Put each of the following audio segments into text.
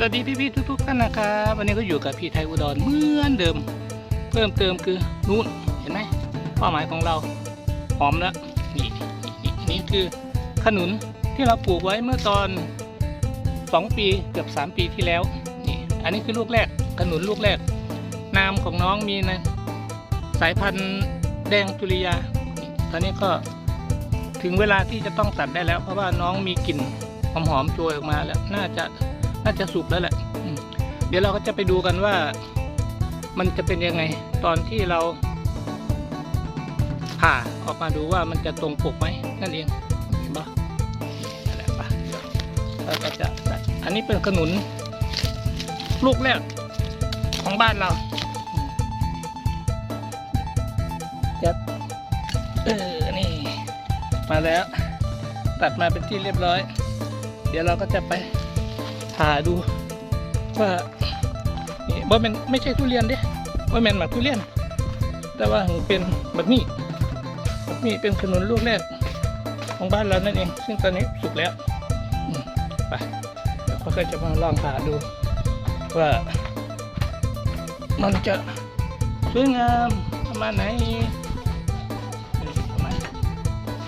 สวัสดีพี่ๆทุกๆท่านนะครับวันนี้ก็อยู่กับพี่ไทยอุดรเหมือนเดิม เพิ่มเติมคือนู่นเห็นไหมเป้าหมายของเราหอมแล้วนี่นี่นี่คือขนุนที่เราปลูกไว้เมื่อตอน 2 ปีเกือบ 3 ปีที่แล้วนี่อันนี้คือลูกแรกขนุนลูกแรกนามของน้องมีนะสายพันธุ์แดงจุริยานี่ตอนนี้ก็ถึงเวลาที่จะต้องตัดได้แล้ว เพราะว่าน้องมีกลิ่นหอมๆโชยออกมาแล้วน่าจะ น่าจะสุกแล้วแหละเดี๋ยวเราก็จะไปดูกันว่า มันจะเป็นยังไง ตอนที่เราผ่าออกมาดูว่ามันจะตรงปกไหมนั่นเองเห็นปะนั่นแหละปะเราก็จะอันนี้เป็นขนุน ลูกแรกของบ้านเราอืมจะเออนี่มาแล้ว ตัดมาเป็นที่เรียบร้อย เดี๋ยวเราก็จะไป ผ่าดู ว่านี่บ่เป็นไม่ใช่ทุเรียนเด้บ่แม่นหมากทุเรียน แต่ว่าเป็นแบบนี้แบบนี้เป็นขนุนลูกแรกของบ้านเรานั่นเอง ซึ่งตอนนี้สุกแล้วไปเดี๋ยวเขาก็จะมาลองผ่าดู ว่ามันจะสวยงามประมาณไหน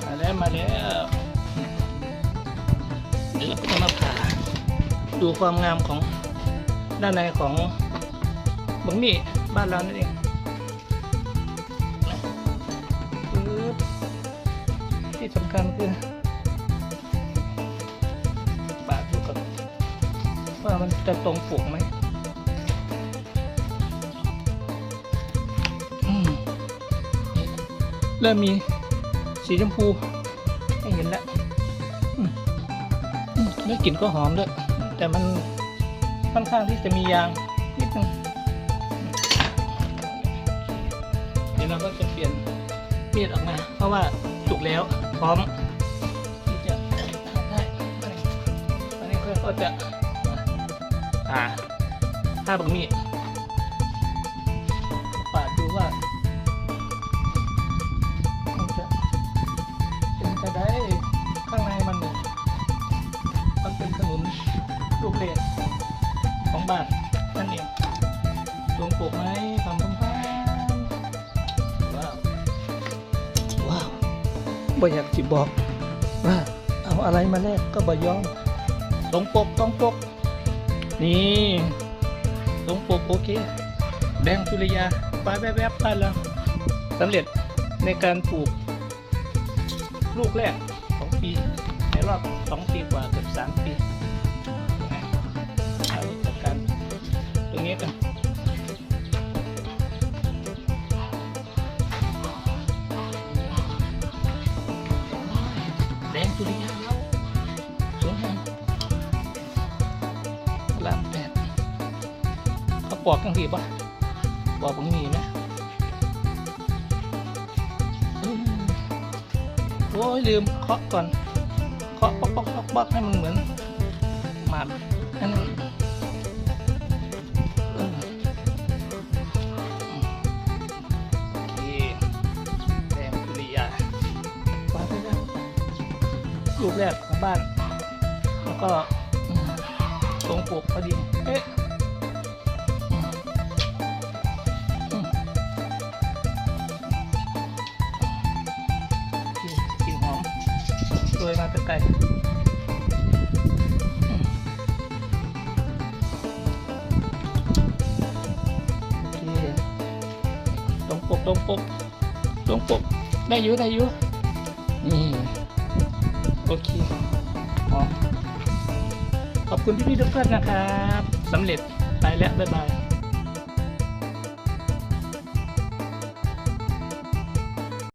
มาแล้วมาแล้วเดี๋ยวเรามาผ่า ดูความงามของด้านในของบังมี่บ้านเรานั่นเองที่สำคัญคือปาดดูก่อนว่ามันจะตรงปกไหมเริ่มมีสีชมพูให้เห็นแล้วแล้วกลิ่นก็หอมด้วย แต่มันค่อนข้างที่จะมียางนิดนึงเดี๋ยวเราก็จะเปลี่ยนมีดออกมา เพราะว่าสุกแล้วพร้อมที่จะได้อันนี้ก็จะผ่าผ้าบังมีด เล็กของบ้านนั่นเองตรงปลูกไหมทำพันพันว้าวว้าวบ่อยากจิบอกว่าเอาอะไรมาแลกก็บ่ยอมตรงปกตรงปก นี่ตรงปกโอเคแดงสุริยาไปแวบๆได้แล้วสำเร็จในการปลูก ลูกแรกของปีในรอบสองปีกว่าเกือบสามปี ปอกกันทีป่ะปอกบังมีไหมโอ้ยลืมเคาะก่อนเคาะป๊อกป๊อกป๊อกป๊อกให้มันเหมือนหมาอันนั้นเออโอเคแดงสุริยาวางไปแล้วลูกแรกของบ้าน แล้วก็ตรงปลูกพอดี เอ๊ะ โรยมาแต่ไกลโอเคตรงปกตรงปกตรงปกได้อยู่ได้อยู่นี่โอเคอ๋อขอบคุณพี่ๆทุกท่านนะครับสำเร็จไปแล้วบ๊ายบาย